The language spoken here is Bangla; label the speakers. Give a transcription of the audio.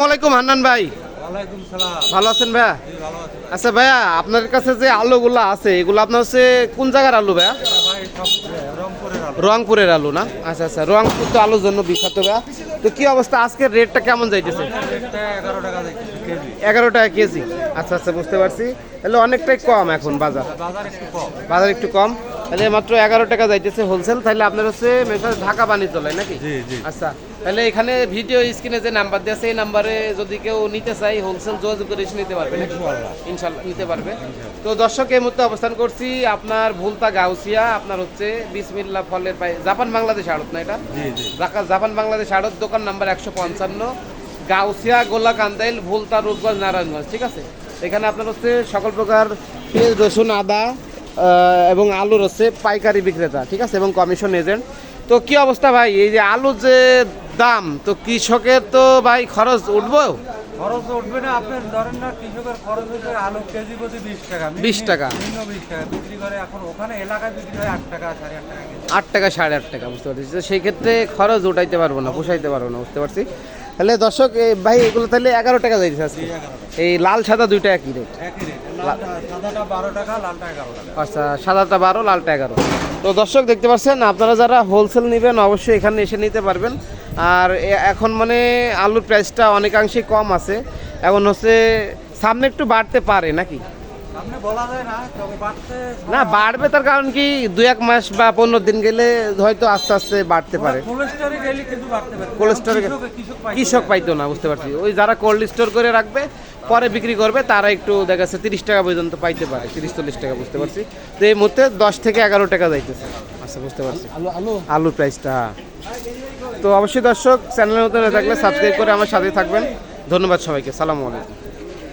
Speaker 1: আসসালামাইকুম হান্নান ভাই। ভালো আছেন ভাইয়া। আচ্ছা ভাইয়া আপনার কাছে যে আলুগুলো আছে এগুলো আপনার হচ্ছে কোন জায়গার আলু ভাইয়া?
Speaker 2: সব রংপুরের আলু।
Speaker 1: না? আচ্ছা আচ্ছা রংপুর তো আলুর জন্য বিখ্যাত ভাইয়া। তো কি অবস্থা? আজকের রেটটা কেমন যাইতেছে?
Speaker 2: এগারো টাকা কেজি।
Speaker 1: আচ্ছা আচ্ছা বুঝতে পারছি। তাহলে অনেকটাই কম এখন বাজার।
Speaker 2: বাজার একটু কম।
Speaker 1: তাহলে মাত্র এগারো টাকা যাইতেছে হোলসেল তাহলে আপনার হচ্ছে ঢাকা বাণিজ্য চলে নাকি আচ্ছা তাহলে এখানে ভিডিও স্ক্রিনে যে নাম্বার দেওয়া আছে এই নাম্বারে যদি কেউ নিতে চাই হোলসেল যোগাযোগ করে এসে নিতে পারবে ইনশাল্লাহ নিতে পারবে। তো দর্শক এই মুহূর্তে অবস্থান করছি আপনার ভুলতা গাউসিয়া আপনার হচ্ছে বিসমিল্লা ফলের পাই জাপান বাংলাদেশ আড়ত না এটা? জাপান বাংলাদেশ আড়ত দোকান নাম্বার একশো পঞ্চান্ন গাউসিয়া গোলা কান্দাইল ভুলতা রূপগঞ্জ নারায়ণগঞ্জ ঠিক আছে? এখানে আপনার হচ্ছে সকল প্রকার পেঁয়াজ রসুন আদা এবং আলুর হচ্ছে পাইকারি বিক্রেতা ঠিক আছে? এবং কমিশন এজেন্ট তো কি অবস্থা ভাই? এই যে আলুর যে দাম তো কৃষকের তো ভাই খরচ উঠবো?
Speaker 2: খরচ উঠবে না আপনি ধরেন না কৃষকের খরচ হচ্ছে আলু কেজি প্রতি বিশ টাকা
Speaker 1: 20 টাকা।
Speaker 2: বিশ টাকা বিক্রি করে এখন ওখানে এলাকায় বিক্রি হয় আট টাকা সাড়ে আট টাকা
Speaker 1: আট টাকা সাড়ে আট টাকা বুঝতে পারছি। তো সেই ক্ষেত্রে খরচ উঠাইতে পারব না পোষাইতে পারব না বুঝতে পারছি। তাহলে দর্শক এই ভাই এগুলো তাহলে এগারো টাকা যাইছে আজকে। এই লাল সাদা দুইটা একই রেট
Speaker 2: একই রেট সাদাটা বারো টাকা লালটা এগারো টাকা।
Speaker 1: আচ্ছা সাদাটা বারো লালটা এগারো। তো দর্শক দেখতে পাচ্ছেন আপনারা যারা হোলসেল নেবেন অবশ্যই এখানে এসে নিতে পারবেন। আর এখন মানে আলুর প্রাইসটা অনেকাংশেই কম আছে। এখন হচ্ছে সামনে একটু বাড়তে পারে নাকি?
Speaker 2: না
Speaker 1: বাড়বে তার কারণ কি দু এক মাস বা পনেরো দিন গেলে হয়তো আস্তে আস্তে বাড়তে পারে।
Speaker 2: কোল্ড স্টোরে কৃষক
Speaker 1: পাইতো না। বুঝতে পারছি। ওই যারা কোল্ড স্টোর করে রাখবে পরে বিক্রি করবে তারা একটু দেখা যাচ্ছে তিরিশ টাকা পর্যন্ত পাইতে পারে তিরিশ চল্লিশ টাকা বুঝতে পারছি। তো এই মুহূর্তে দশ থেকে এগারো টাকা যাইতেছে। আচ্ছা বুঝতে পারছি।
Speaker 2: আলু আলু?
Speaker 1: আলুর প্রাইসটা তো অবশ্যই দর্শক চ্যানেলের মতো থাকলে সাবস্ক্রাইব করে আমার সাথে থাকবেন। ধন্যবাদ সবাইকে সালামু আলাইকুম।